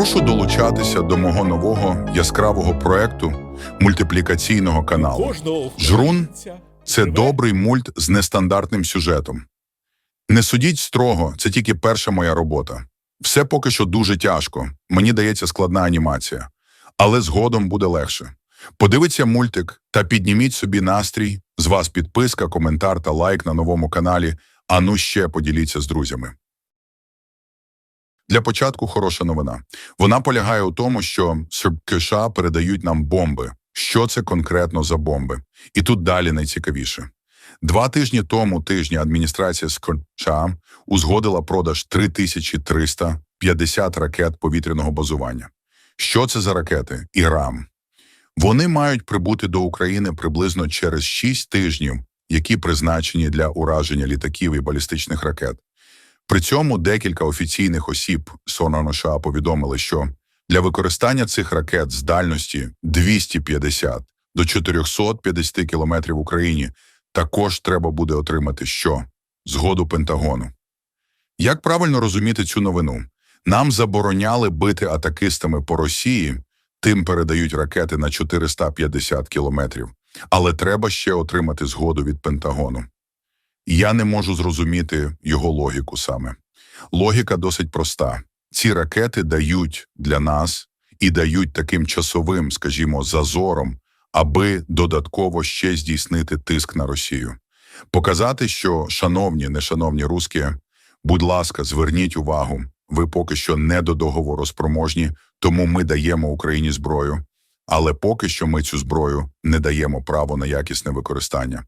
Прошу долучатися до мого нового яскравого проекту мультиплікаційного каналу. Жрун Це добрий мульт з нестандартним сюжетом. Не судіть строго, це тільки перша моя робота. Все поки що дуже тяжко, мені дається складна анімація, але згодом буде легше. Подивіться мультик та підніміть собі настрій. З вас підписка, коментар та лайк на новому каналі. А ну ще поділіться з друзями. Для початку хороша новина. Вона полягає у тому, що США передають нам бомби. Що це конкретно за бомби? І тут далі найцікавіше. Два тижні тому тижня адміністрація США узгодила продаж 3350 ракет повітряного базування. Що це за ракети? Ірам. Вони мають прибути до України приблизно через 6 тижнів, які призначені для ураження літаків і балістичних ракет. При цьому декілька офіційних осіб США повідомили, що для використання цих ракет з дальності 250 до 450 кілометрів в Україні також треба буде отримати що? Згоду Пентагону. Як правильно розуміти цю новину? Нам забороняли бити атакистами по Росії, тим передають ракети на 450 кілометрів, але треба ще отримати згоду від Пентагону. Я не можу зрозуміти його логіку саме. Логіка досить проста. Ці ракети дають для нас і дають таким часовим, скажімо, зазором, аби додатково ще здійснити тиск на Росію. Показати, що, шановні, нешановні русські, будь ласка, зверніть увагу, ви поки що не до договору спроможні, тому ми даємо Україні зброю, але поки що ми цю зброю не даємо право на якісне використання.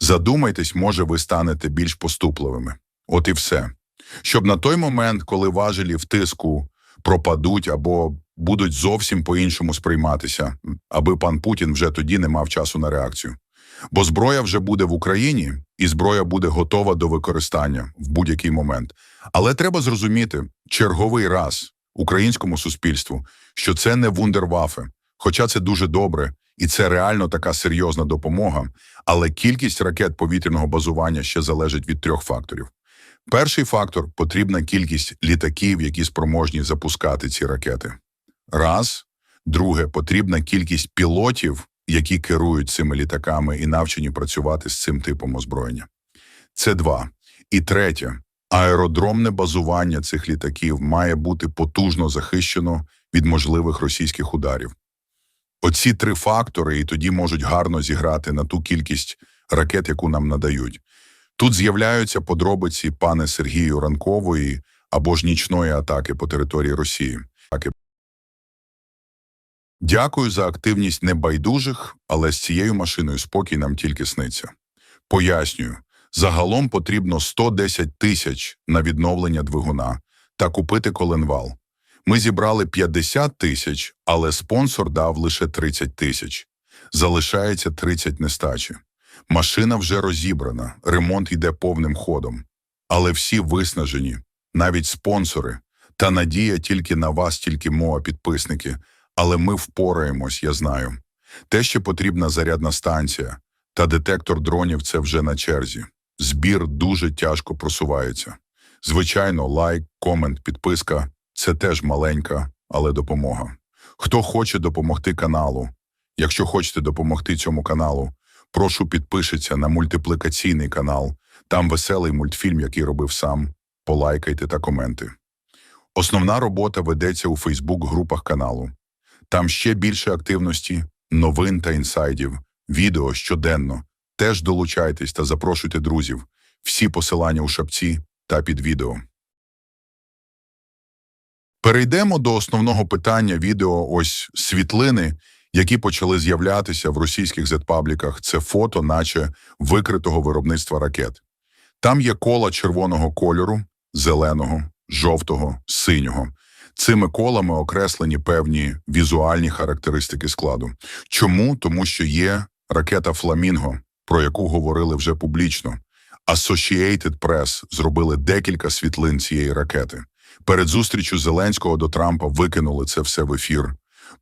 Задумайтесь, може, ви станете більш поступливими. От і все. Щоб на той момент, коли важелі в тиску пропадуть або будуть зовсім по-іншому сприйматися, аби пан Путін вже тоді не мав часу на реакцію. Бо зброя вже буде в Україні, і зброя буде готова до використання в будь-який момент. Але треба зрозуміти черговий раз українському суспільству, що це не вундервафе, хоча це дуже добре, і це реально така серйозна допомога. Але кількість ракет повітряного базування ще залежить від трьох факторів. Перший фактор потрібна кількість літаків, які спроможні запускати ці ракети. Раз. Друге, потрібна кількість пілотів, які керують цими літаками і навчені працювати з цим типом озброєння. Це два. І третє, аеродромне базування цих літаків має бути потужно захищено від можливих російських ударів. Оці три фактори і тоді можуть гарно зіграти на ту кількість ракет, яку нам надають. Тут з'являються подробиці пане Сергію ранкової або ж нічної атаки по території Росії. Дякую за активність небайдужих, але з цією машиною спокій нам тільки сниться. Пояснюю, загалом потрібно 110 тисяч на відновлення двигуна та купити коленвал. Ми зібрали 50 тисяч, але спонсор дав лише 30 тисяч. Залишається 30 нестачі. Машина вже розібрана, ремонт йде повним ходом. Але всі виснажені, навіть спонсори. Та надія тільки на вас, тільки мова, підписники. Але ми впораємось, я знаю. Те, що потрібна зарядна станція та детектор дронів це вже на черзі. Збір дуже тяжко просувається. Звичайно, лайк, комент, підписка це теж маленька, але допомога. Хто хоче допомогти каналу, якщо хочете допомогти цьому каналу, прошу підпишіться на мультиплікаційний канал. Там веселий мультфільм, який робив сам. Полайкайте та коменти. Основна робота ведеться у Фейсбук-групах каналу. Там ще більше активності, новин та інсайдів, відео щоденно. Теж долучайтесь та запрошуйте друзів. Всі посилання у шапці та під відео. Перейдемо до основного питання відео ось світлини, які почали з'являтися в російських зетпабліках. Це фото, наче викритого виробництва ракет. Там є кола червоного кольору, зеленого, жовтого, синього. Цими колами окреслені певні візуальні характеристики складу. Чому? Тому що є ракета Фламінго, про яку говорили вже публічно. Associated Press зробили декілька світлин цієї ракети. Перед зустрічю Зеленського до Трампа викинули це все в ефір.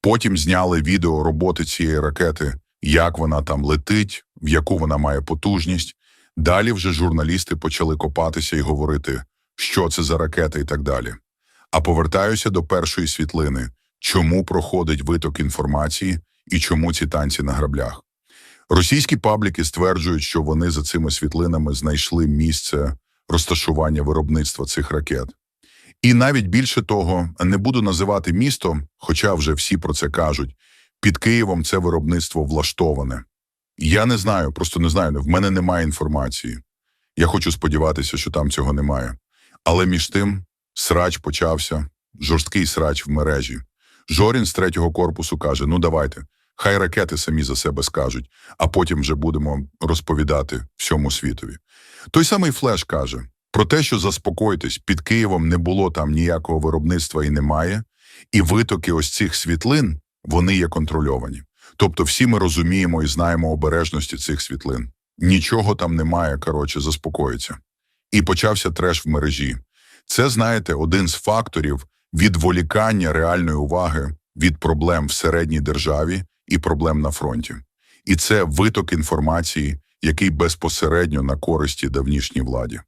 Потім зняли відео роботи цієї ракети, як вона там летить, в яку вона має потужність. Далі вже журналісти почали копатися і говорити, що це за ракета і так далі. А повертаюся до першої світлини. Чому проходить виток інформації і чому ці танці на граблях? Російські пабліки стверджують, що вони за цими світлинами знайшли місце розташування виробництва цих ракет. І навіть більше того, не буду називати місто, хоча вже всі про це кажуть. Під Києвом це виробництво влаштоване. Я не знаю, просто не знаю. В мене немає інформації. Я хочу сподіватися, що там цього немає. Але між тим срач почався, жорсткий срач в мережі. Жорін з третього корпусу каже: ну давайте, хай ракети самі за себе скажуть, а потім вже будемо розповідати всьому світові. Той самий Флеш каже про те, що заспокойтесь, під Києвом не було там ніякого виробництва і немає, і витоки ось цих світлин вони є контрольовані. Тобто, всі ми розуміємо і знаємо обережності цих світлин. Нічого там немає, коротше, заспокоїться. І почався треш в мережі. Це, знаєте, один з факторів відволікання реальної уваги від проблем в середній державі і проблем на фронті. І це виток інформації, який безпосередньо на користі давнішній владі.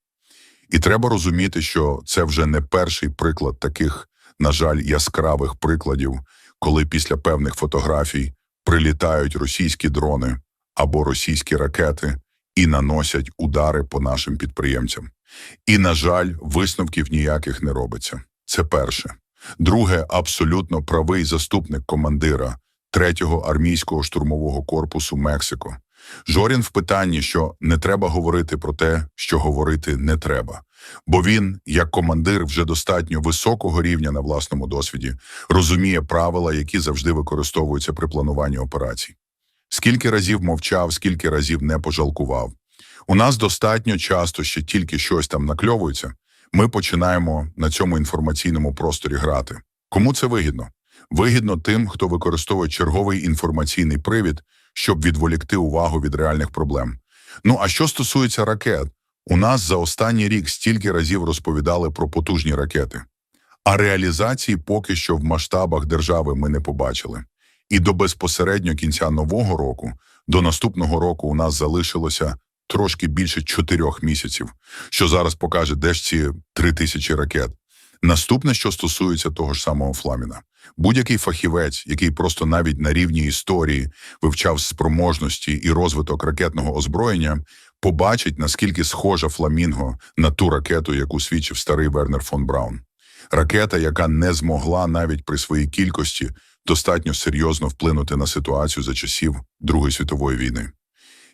І треба розуміти, що це вже не перший приклад таких, на жаль, яскравих прикладів, коли після певних фотографій прилітають російські дрони або російські ракети і наносять удари по нашим підприємцям. І, на жаль, висновків ніяких не робиться. Це перше. Друге, абсолютно правий заступник командира третього армійського штурмового корпусу Мексико. Жорін в питанні, що не треба говорити про те, що говорити не треба. Бо він, як командир вже достатньо високого рівня на власному досвіді, розуміє правила, які завжди використовуються при плануванні операцій. Скільки разів мовчав, скільки разів не пожалкував. У нас достатньо часто ще тільки щось там накльовується, ми починаємо на цьому інформаційному просторі грати. Кому це вигідно? Вигідно тим, хто використовує черговий інформаційний привід, щоб відволікти увагу від реальних проблем. Ну а що стосується ракет, у нас за останній рік стільки разів розповідали про потужні ракети, а реалізації поки що в масштабах держави ми не побачили. І до безпосередньо кінця нового року, до наступного року, у нас залишилося трошки більше чотирьох місяців, що зараз покаже, де ж ці три тисячі ракет. Наступне, що стосується того ж самого Фламіна, будь-який фахівець, який просто навіть на рівні історії вивчав спроможності і розвиток ракетного озброєння, побачить, наскільки схожа Фламінго на ту ракету, яку свідчив старий Вернер фон Браун. Ракета, яка не змогла навіть при своїй кількості достатньо серйозно вплинути на ситуацію за часів Другої світової війни.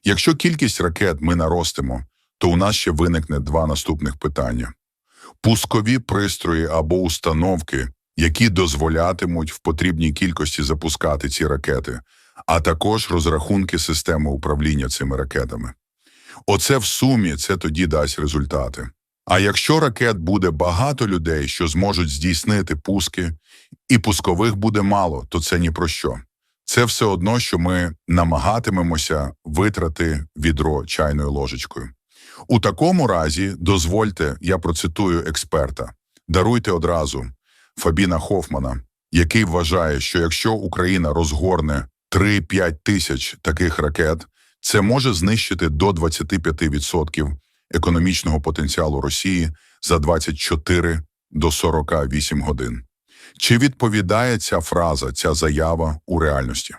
Якщо кількість ракет ми наростимо, то у нас ще виникне два наступних питання: пускові пристрої або установки, які дозволятимуть в потрібній кількості запускати ці ракети, а також розрахунки системи управління цими ракетами. Оце в сумі це тоді дасть результати. А якщо ракет буде багато людей, що зможуть здійснити пуски, і пускових буде мало, то це ні про що. Це все одно, що ми намагатимемося витрати відро чайною ложечкою. У такому разі, дозвольте, я процитую експерта, даруйте одразу Фабіна Хофмана, який вважає, що якщо Україна розгорне 3-5 тисяч таких ракет, це може знищити до 25% економічного потенціалу Росії за 24 до 48 годин. Чи відповідає ця фраза, ця заява у реальності?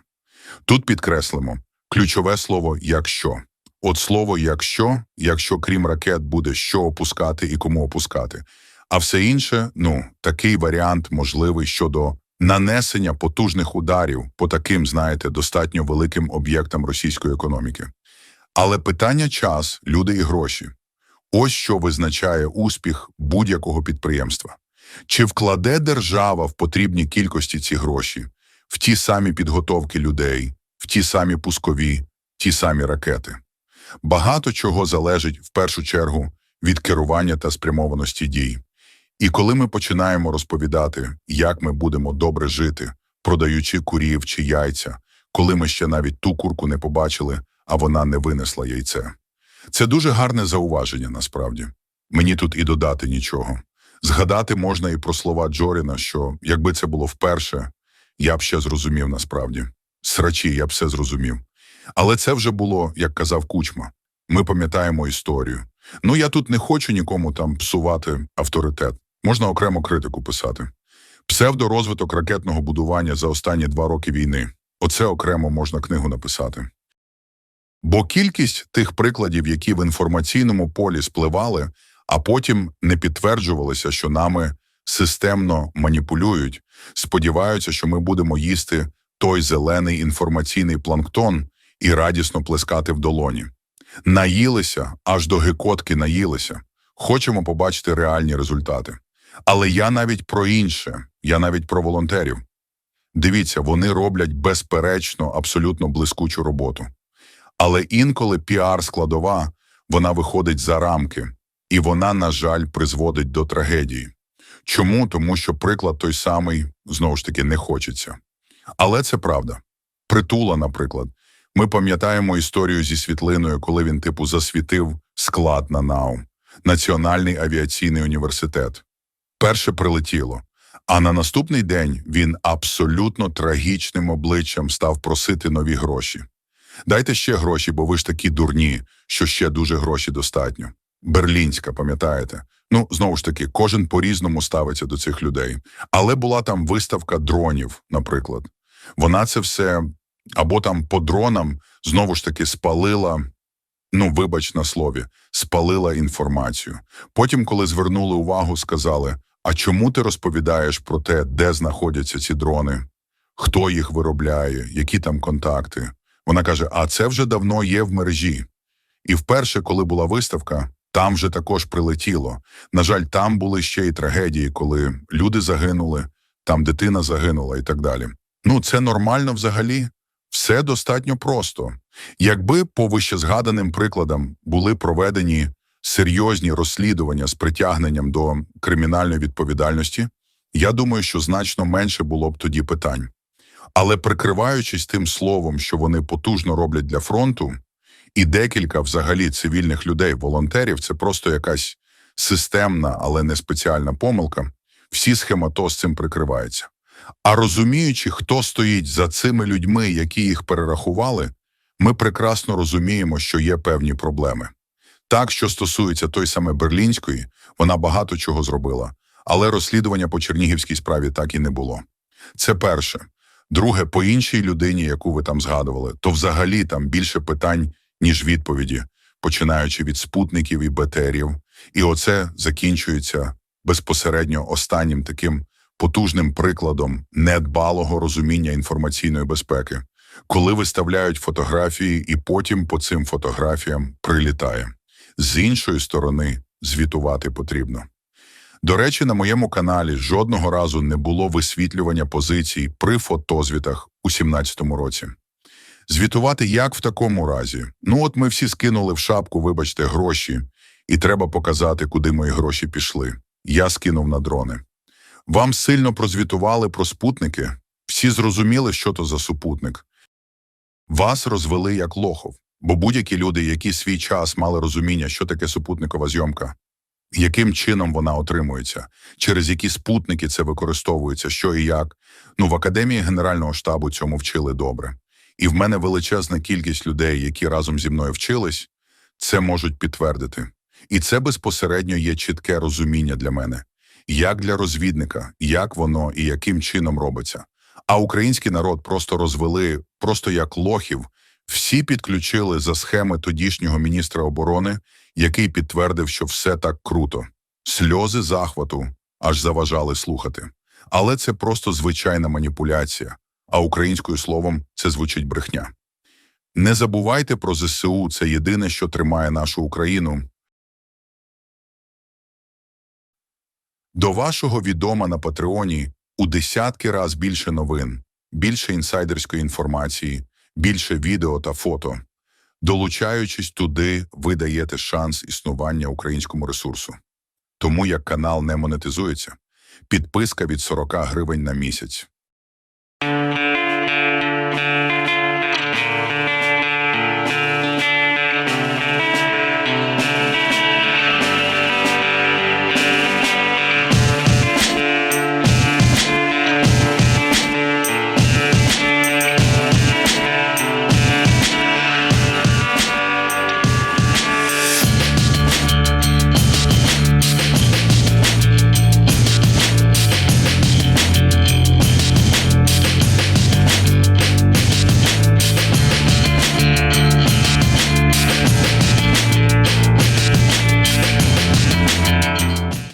Тут підкреслимо ключове слово якщо. От слово якщо, якщо крім ракет буде що опускати і кому опускати. А все інше, ну, такий варіант можливий щодо нанесення потужних ударів по таким, знаєте, достатньо великим об'єктам російської економіки. Але питання час, люди і гроші. Ось що визначає успіх будь-якого підприємства. Чи вкладе держава в потрібні кількості ці гроші, в ті самі підготовки людей, в ті самі пускові, ті самі ракети? Багато чого залежить в першу чергу від керування та спрямованості дій. І коли ми починаємо розповідати, як ми будемо добре жити, продаючи курів чи яйця, коли ми ще навіть ту курку не побачили, а вона не винесла яйце. Це дуже гарне зауваження насправді. Мені тут і додати нічого. Згадати можна і про слова Джоріна, що якби це було вперше, я б ще зрозумів насправді. Срачі, я б все зрозумів. Але це вже було, як казав Кучма. Ми пам'ятаємо історію. Ну я тут не хочу нікому там псувати авторитет. Можна окремо критику писати. Псевдорозвиток ракетного будування за останні два роки війни. Оце окремо можна книгу написати. Бо кількість тих прикладів, які в інформаційному полі спливали, а потім не підтверджувалися, що нами системно маніпулюють, сподіваються, що ми будемо їсти той зелений інформаційний планктон і радісно плескати в долоні. Наїлися, аж до гикотки наїлися. Хочемо побачити реальні результати. Але я навіть про інше, я навіть про волонтерів. Дивіться, вони роблять безперечно абсолютно блискучу роботу. Але інколи піар-складова, вона виходить за рамки, і вона, на жаль, призводить до трагедії. Чому? Тому що приклад той самий, знову ж таки, не хочеться. Але це правда. Притула, наприклад. Ми пам'ятаємо історію зі світлиною, коли він, типу, засвітив склад на НАУ, Національний авіаційний університет. Перше прилетіло. А на наступний день він абсолютно трагічним обличчям став просити нові гроші. Дайте ще гроші, бо ви ж такі дурні, що ще дуже гроші достатньо. Берлінська, пам'ятаєте? Ну, знову ж таки, кожен по-різному ставиться до цих людей. Але була там виставка дронів, наприклад. Вона це все або там по дронам знову ж таки спалила, ну, вибач на слові, спалила інформацію. Потім, коли звернули увагу, сказали: а чому ти розповідаєш про те, де знаходяться ці дрони, хто їх виробляє, які там контакти? Вона каже: А це вже давно є в мережі. І вперше, коли була виставка, там вже також прилетіло. На жаль, там були ще й трагедії, коли люди загинули, там дитина загинула і так далі. Ну, це нормально взагалі. Все достатньо просто. Якби по вищезгаданим прикладам були проведені серйозні розслідування з притягненням до кримінальної відповідальності, я думаю, що значно менше було б тоді питань. Але прикриваючись тим словом, що вони потужно роблять для фронту, і декілька взагалі цивільних людей, волонтерів, це просто якась системна, але не спеціальна помилка, всі схемато з цим прикриваються. А розуміючи, хто стоїть за цими людьми, які їх перерахували, ми прекрасно розуміємо, що є певні проблеми. Так, що стосується той саме Берлінської, вона багато чого зробила, але розслідування по Чернігівській справі так і не було. Це перше. Друге, по іншій людині, яку ви там згадували, то взагалі там більше питань, ніж відповіді, починаючи від спутників і БТРів. І оце закінчується безпосередньо останнім таким потужним прикладом недбалого розуміння інформаційної безпеки, коли виставляють фотографії, і потім по цим фотографіям прилітає. З іншої сторони, звітувати потрібно. До речі, на моєму каналі жодного разу не було висвітлювання позицій при фотозвітах у 17-му році. Звітувати як в такому разі? Ну от ми всі скинули в шапку, вибачте, гроші, і треба показати, куди мої гроші пішли. Я скинув на дрони. Вам сильно прозвітували про спутники, всі зрозуміли, що то за супутник. Вас розвели як лохов, бо будь-які люди, які свій час мали розуміння, що таке супутникова зйомка, яким чином вона отримується, через які спутники це використовується, що і як. Ну, в Академії Генерального штабу цьому вчили добре. І в мене величезна кількість людей, які разом зі мною вчились, це можуть підтвердити. І це безпосередньо є чітке розуміння для мене, як для розвідника, як воно і яким чином робиться. А український народ просто розвели, просто як лохів, всі підключили за схеми тодішнього міністра оборони, який підтвердив, що все так круто. Сльози захвату аж заважали слухати. Але це просто звичайна маніпуляція, а українською словом це звучить брехня. Не забувайте про ЗСУ, це єдине, що тримає нашу Україну. До вашого відома на Патреоні у десятки раз більше новин, більше інсайдерської інформації, більше відео та фото. Долучаючись туди, ви даєте шанс існування українському ресурсу. Тому як канал не монетизується, підписка від 40 гривень на місяць.